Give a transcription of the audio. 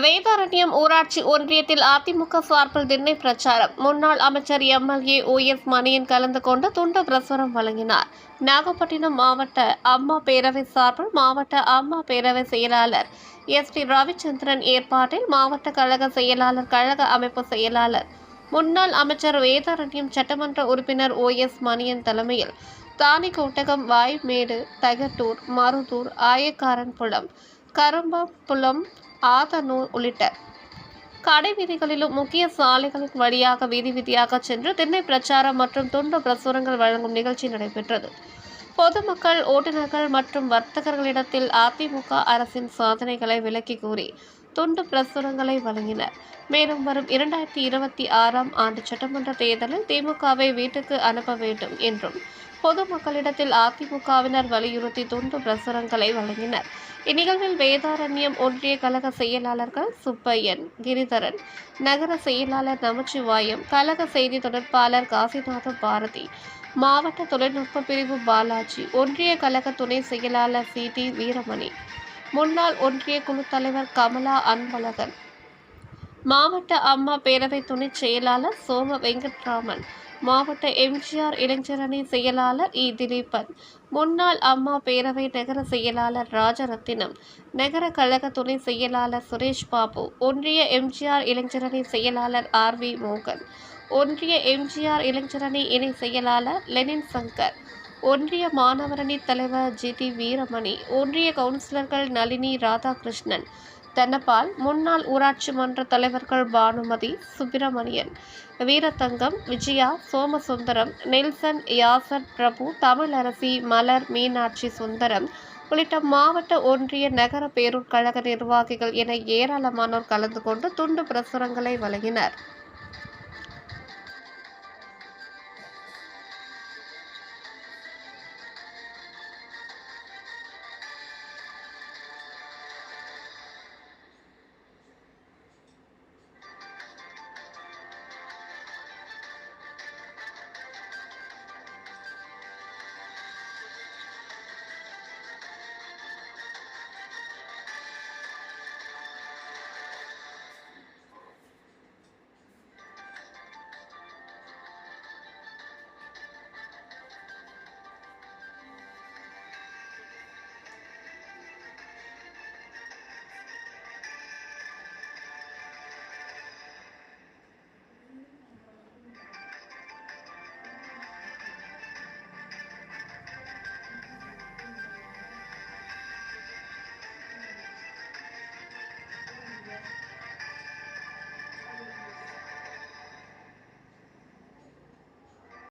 வேதாரண்யம் ஊராட்சி ஒன்றியத்தில் அதிமுக சார்பில் திண்ணை பிரச்சாரம். முன்னாள் அமைச்சர் எம்எல்ஏ ஓ எஸ் மணியன் கலந்து கொண்டு துண்டு பிரசுரம் வழங்கினார். நாகப்பட்டினம் மாவட்ட அம்மா பேரவை சார்பில் மாவட்ட அம்மா பேரவை செயலாளர் எஸ் டி ரவிச்சந்திரன் ஏற்பாட்டில் மாவட்ட கழக செயலாளர் கழக அமைப்பு செயலாளர் முன்னாள் அமைச்சர் வேதாரண்யம் சட்டமன்ற உறுப்பினர் ஓ எஸ் மணியன் தலைமையில் தானிக்கோட்டகம் வாய்மேடு தகட்டூர் மருதூர் ஆயக்காரன்புலம் கரும்பப்புலம் ஆதனூர் உள்ளிட்ட கடை வீதிகளிலும் முக்கிய சாலைகளின் வழியாக வீதி வீதியாக சென்று திண்ணை பிரச்சாரம் மற்றும் துண்டு பிரசுரங்கள் வழங்கும் நிகழ்ச்சி நடைபெற்றது. பொதுமக்கள் ஓட்டுநர்கள் மற்றும் வர்த்தகர்களிடத்தில் அதிமுக அரசின் சாதனைகளை விளக்கி கூறி துண்டு பிரசுரங்களை வழங்கினர். மேலும் வரும் இரண்டாயிரத்தி இருபத்தி ஆறாம் ஆண்டு சட்டமன்ற தேர்தலில் திமுகவை வீட்டுக்கு அனுப்ப வேண்டும் என்றும் பொதுமக்களிடத்தில் அதிமுகவினர் வலியுறுத்தி துண்டு பிரசுரங்களை வழங்கினர். இந்நிகழ்வில் வேதாரண்யம் ஒன்றிய கழக செயலாளர்கள் சுப்பையன் கிரிதரன் நகர செயலாளர் நமச்சிவாயம் கழக செய்தி தொடர்பாளர் காசிநாத பாரதி மாவட்ட தொழில்நுட்ப பிரிவு பாலாஜி ஒன்றிய கழக துணை செயலாளர் சி. டி. வீரமணி முன்னாள் ஒன்றிய குழு தலைவர் கமலா அன்பழகன் மாவட்ட அம்மா பேரவை துணை செயலாளர் சோம வெங்கட்ராமன் மாவட்ட எம்ஜிஆர் இளைஞரணி செயலாளர் இ. திலீபன். முன்னாள் அம்மா பேரவை நகர செயலாளர் ராஜரத்தினம். நகர கழக துணை செயலாளர் சுரேஷ் பாபு. ஒன்றிய எம்ஜிஆர் இளைஞரணி செயலாளர் ஆர். வி. மோகன். ஒன்றிய எம்ஜிஆர் இளைஞரணி இணை செயலாளர் லெனின் சங்கர். ஒன்றிய மாணவரணி தலைவர் ஜி. டி. வீரமணி. ஒன்றிய கவுன்சிலர்கள் நளினி ராதாகிருஷ்ணன். தனபால் முன்னாள் ஊராட்சி மன்ற தலைவர்கள் பானுமதி சுப்பிரமணியன் வீரத்தங்கம் விஜயா சோமசுந்தரம் நெல்சன் யாசர் பிரபு தமிழரசி மலர் மீனாட்சி சுந்தரம் உள்ளிட்ட மாவட்ட ஒன்றிய நகர பேரூர் கழக நிர்வாகிகள் என ஏராளமானோர் கலந்து கொண்டு துண்டு பிரசுரங்களை வழங்கினர்.